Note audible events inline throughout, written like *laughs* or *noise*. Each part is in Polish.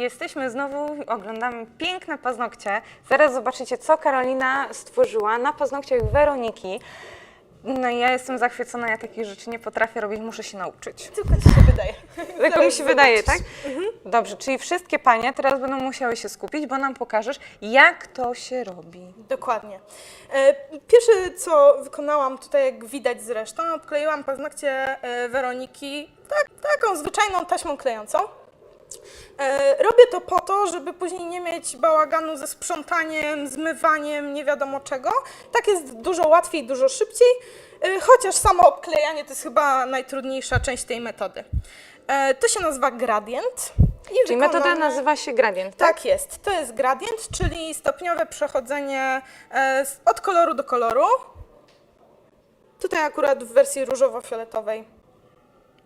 Jesteśmy znowu, oglądamy piękne paznokcie. Zaraz zobaczycie, co Karolina stworzyła na paznokciach Weroniki. No i ja jestem zachwycona, ja takich rzeczy nie potrafię robić, muszę się nauczyć. Tylko ci się wydaje. *laughs* Tylko mi się wydaje, tak? zobaczysz. Dobrze, czyli wszystkie panie teraz będą musiały się skupić, bo nam pokażesz, jak to się robi. Dokładnie. E, Pierwsze, co wykonałam tutaj, jak widać zresztą, odkleiłam paznokcie e, Weroniki tak, taką zwyczajną taśmą klejącą. E, Robię to po to, żeby później nie mieć bałaganu ze sprzątaniem, zmywaniem, nie wiadomo czego. Tak jest dużo łatwiej, dużo szybciej, e, chociaż samo obklejanie to jest chyba najtrudniejsza część tej metody. E, To się nazywa gradient. i Czyli metoda nazywa się gradient, tak? tak jest. To jest gradient, czyli stopniowe przechodzenie od koloru do koloru. Tutaj akurat w wersji różowo-fioletowej.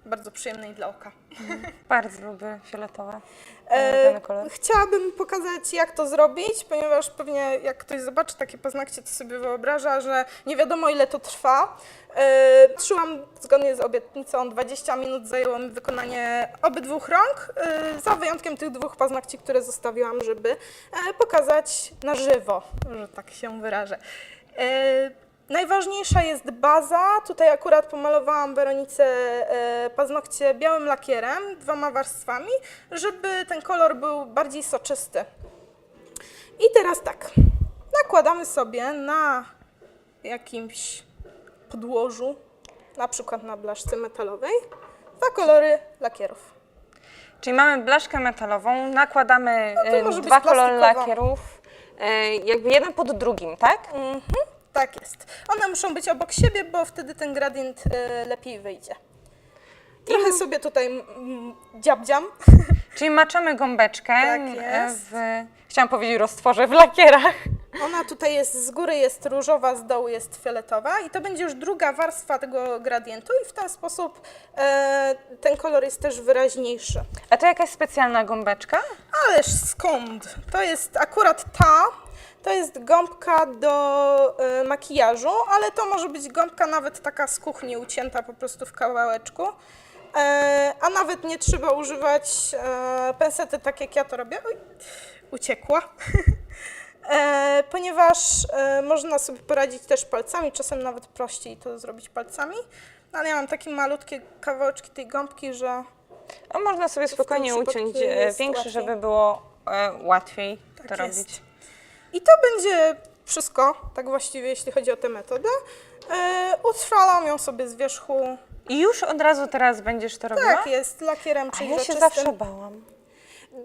Bardzo przyjemnej dla oka. *laughs* Bardzo lubię fioletowe. E, kolor. chciałabym pokazać, jak to zrobić, ponieważ pewnie jak ktoś zobaczy takie paznokcie, to sobie wyobraża, że nie wiadomo ile to trwa. E, Trzyłam zgodnie z obietnicą 20 minut, zajęło mi wykonanie obydwu rąk, e, za wyjątkiem tych dwóch paznokci, które zostawiłam, żeby e, pokazać na żywo, że tak się wyrażę. Najważniejsza jest baza. Tutaj akurat pomalowałam Weronice paznokcie białym lakierem, dwoma warstwami, żeby ten kolor był bardziej soczysty. I teraz tak, nakładamy sobie na jakimś podłożu, na przykład na blaszce metalowej, dwa kolory lakierów. Czyli mamy blaszkę metalową, nakładamy No e, dwa kolory lakierów, e, jakby jeden pod drugim, tak? Mhm, tak jest. One muszą być obok siebie, bo wtedy ten gradient e, lepiej wyjdzie. Trochę sobie tutaj mm, dziabdziam. *laughs* Czyli maczamy gąbeczkę Tak e, jest. w, chciałam powiedzieć roztworze, w lakierach. Ona tutaj jest, z góry jest różowa, z dołu jest fioletowa i to będzie już druga warstwa tego gradientu i w ten sposób e, ten kolor jest też wyraźniejszy. A to jakaś specjalna gąbeczka? Ależ skąd? To jest akurat ta, to jest gąbka do e, makijażu, ale to może być gąbka nawet taka z kuchni, ucięta po prostu w kawałeczku. E, a nawet nie trzeba używać e, pensety tak jak ja to robię. Oj, uciekła. *laughs* E, ponieważ e, można sobie poradzić też palcami, czasem nawet prościej to zrobić palcami. No, ale ja mam takie malutkie kawałeczki tej gąbki, że A można sobie spokojnie przypadku uciąć e, jest większy, łatwiej. żeby było e, łatwiej Tak to jest. I to będzie wszystko, tak właściwie jeśli chodzi o tę metodę. E, utrwalam ją sobie z wierzchu. I już od razu teraz będziesz to robiła? Tak jest, lakierem A ja się zawsze bałam.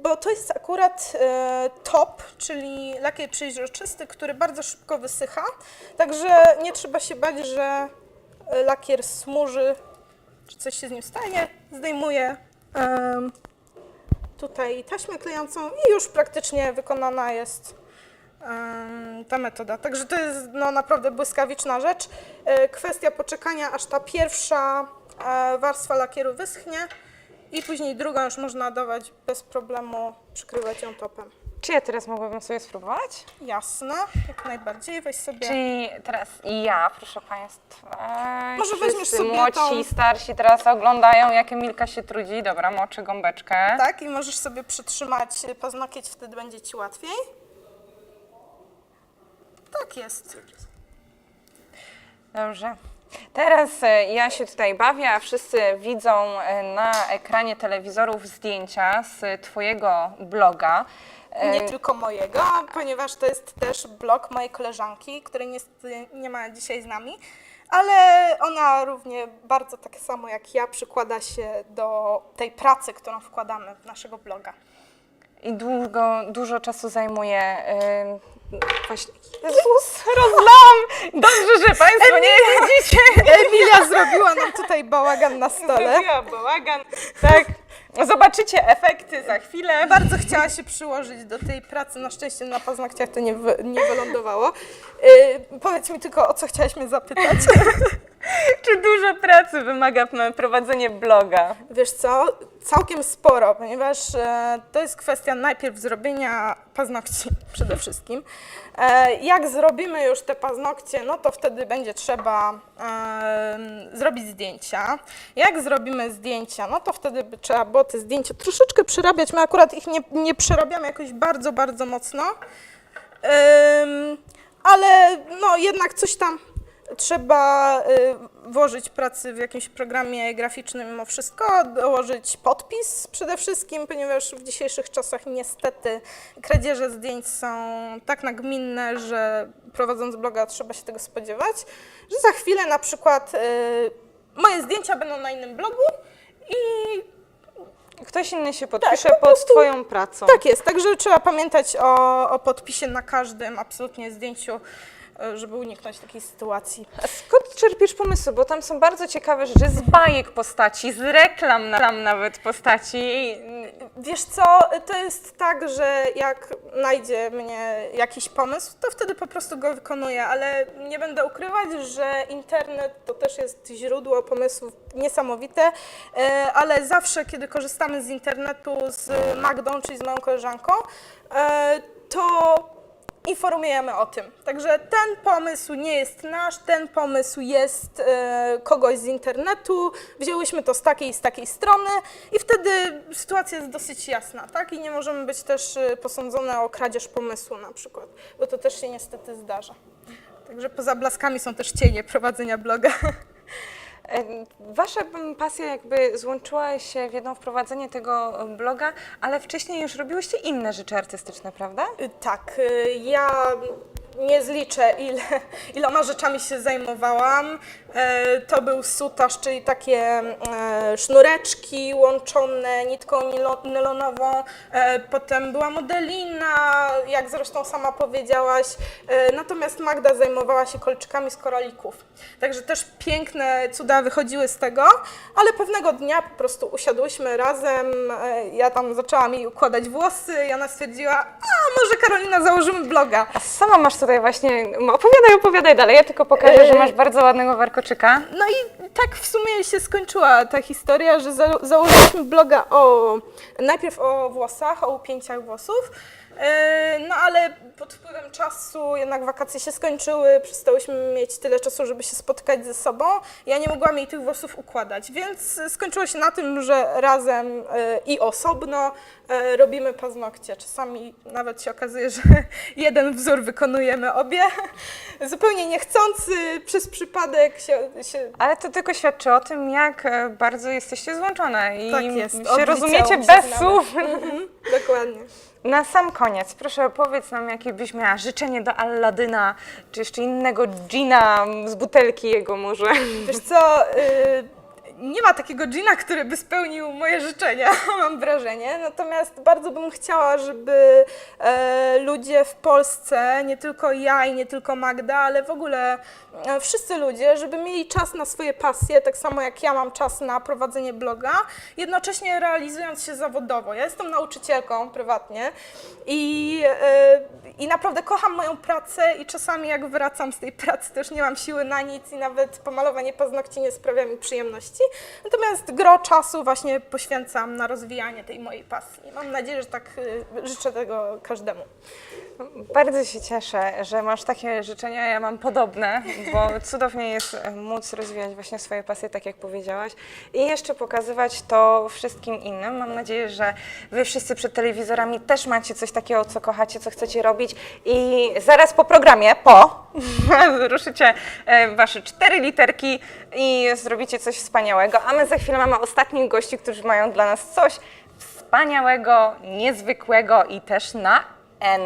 Bo to jest akurat e, top, czyli lakier przejrzysty, który bardzo szybko wysycha. Także nie trzeba się bać, że e, lakier smuży, czy coś się z nim stanie. Zdejmuję em, tutaj taśmę klejącą i już praktycznie wykonana jest ta metoda. Także to jest no, naprawdę błyskawiczna rzecz. E, Kwestia poczekania, aż ta pierwsza e, warstwa lakieru wyschnie i później drugą już można dawać bez problemu, przykrywać ją topem. Czy ja teraz mogłabym sobie spróbować? Jasne, jak najbardziej. Weź sobie. Czyli teraz i ja, proszę Państwa. Może weźmiesz sobie młodsi, tą- starsi teraz oglądają, jak Emilka się trudzi. Dobra, moczę gąbeczkę. Tak, i możesz sobie przytrzymać paznokieć, wtedy będzie ci łatwiej. Tak jest. Dobrze. Teraz e, ja się tutaj bawię, a wszyscy widzą e, na ekranie telewizorów zdjęcia z Twojego bloga. E, Nie tylko mojego, ponieważ to jest też blog mojej koleżanki, której niestety nie ma dzisiaj z nami, ale ona równie bardzo tak samo jak ja przykłada się do tej pracy, którą wkładamy w naszego bloga. I długo, dużo czasu zajmuje. e, właśnie. Jezus, rozlałam! Dobrze, że Państwo nie widzicie. Emilia zrobiła nam tutaj bałagan na stole. Zrobiła bałagan. Tak. Zobaczycie efekty za chwilę. Bardzo chciała się przyłożyć do tej pracy, na szczęście na paznokciach to nie, wy, nie wylądowało. Yy, powiedz mi tylko, o co chciałaś mnie zapytać. *laughs* Czy dużo pracy wymaga prowadzenie bloga? Wiesz co, całkiem sporo, ponieważ e, to jest kwestia najpierw zrobienia paznokci *laughs* przede wszystkim. E, jak zrobimy już te paznokcie, no to wtedy będzie trzeba zrobić zdjęcia. Jak zrobimy zdjęcia, no to wtedy trzeba było te zdjęcia troszeczkę przerabiać. My akurat ich nie, nie przerabiamy jakoś bardzo, bardzo mocno. Ale no jednak coś tam trzeba y, włożyć pracy w jakimś programie graficznym mimo wszystko, dołożyć podpis przede wszystkim, ponieważ w dzisiejszych czasach niestety kradzieże zdjęć są tak nagminne, że prowadząc bloga trzeba się tego spodziewać, że za chwilę na przykład y, moje zdjęcia będą na innym blogu i Ktoś inny się podpisze Tak, po pod Twoją pracą. Tak jest, także trzeba pamiętać o, o podpisie na każdym absolutnie zdjęciu, e, żeby uniknąć takiej sytuacji. A skąd czerpiesz pomysły? Bo tam są bardzo ciekawe rzeczy z bajek postaci, z reklam, na, reklam nawet postaci. Wiesz co, to jest tak, że jak znajdzie mnie jakiś pomysł, to wtedy po prostu go wykonuję, ale nie będę ukrywać, że internet to też jest źródło pomysłów niesamowite, e, ale zawsze, kiedy korzystamy z internetu z Magdą, czyli z moją koleżanką, e, to informujemy o tym. Także ten pomysł nie jest nasz, ten pomysł jest e, kogoś z internetu, wzięłyśmy to z takiej i z takiej strony i wtedy sytuacja jest dosyć jasna, tak? I nie możemy być też e, posądzone o kradzież pomysłu na przykład, bo to też się niestety zdarza. Także poza blaskami są też cienie prowadzenia bloga. *laughs* Wasza pasja jakby złączyła się w jedno wprowadzenie tego bloga, ale wcześniej już robiłyście inne rzeczy artystyczne, prawda? Y, Tak, y, ja nie zliczę, ile, *laughs* iloma rzeczami się zajmowałam. E, To był sutaż, czyli takie e, sznureczki łączone nitką nylonową. E, Potem była modelina, jak zresztą sama powiedziałaś. Natomiast Magda zajmowała się kolczykami z koralików. Także też piękne cuda wychodziły z tego, ale pewnego dnia po prostu usiadłyśmy razem. Ja tam zaczęłam jej układać włosy i ona stwierdziła, a może Karolina założymy bloga. A sama masz tutaj właśnie, opowiadaj, opowiadaj dalej, ja tylko pokażę, że masz bardzo ładnego warkoczyka. No i tak w sumie się skończyła ta historia, że za, założyliśmy bloga o najpierw o włosach, o upięciach włosów. E, No ale pod wpływem czasu jednak wakacje się skończyły, przestałyśmy mieć tyle czasu, żeby się spotkać ze sobą. Ja nie mogłam jej tych włosów układać, więc skończyło się na tym, że razem e, i osobno e, robimy paznokcie. Czasami nawet się okazuje, że *laughs* jeden wzór wykonujemy obie. *laughs* Zupełnie niechcący, przez przypadek się, się Ale to tylko świadczy o tym, jak bardzo jesteście złączone i Tak jest, się rozumiecie bez słów. Mhm, dokładnie. Na sam koniec, proszę powiedz nam, jakie byś miała życzenie do Alladyna, czy jeszcze innego dżina z butelki jego może. Wiesz co, y, nie ma takiego dżina, który by spełnił moje życzenia, *laughs* mam wrażenie. Natomiast bardzo bym chciała, żeby e, ludzie w Polsce, nie tylko ja i nie tylko Magda, ale w ogóle e, wszyscy ludzie, żeby mieli czas na swoje pasje, tak samo jak ja mam czas na prowadzenie bloga, jednocześnie realizując się zawodowo. Ja jestem nauczycielką prywatnie i, e, i naprawdę kocham moją pracę i czasami jak wracam z tej pracy, już nie mam siły na nic i nawet pomalowanie paznokci nie sprawia mi przyjemności. Natomiast gro czasu właśnie poświęcam na rozwijanie tej mojej pasji. Mam nadzieję, że tak y, życzę tego każdemu. Bardzo się cieszę, że masz takie życzenia, ja mam podobne, bo cudownie jest e, móc rozwijać właśnie swoje pasje, tak jak powiedziałaś, i jeszcze pokazywać to wszystkim innym. Mam nadzieję, że wy wszyscy przed telewizorami też macie coś takiego, co kochacie, co chcecie robić i zaraz po programie, po, *laughs* ruszycie e, wasze cztery literki i zrobicie coś wspaniałego, a my za chwilę mamy ostatnich gości, którzy mają dla nas coś wspaniałego, niezwykłego i też na N.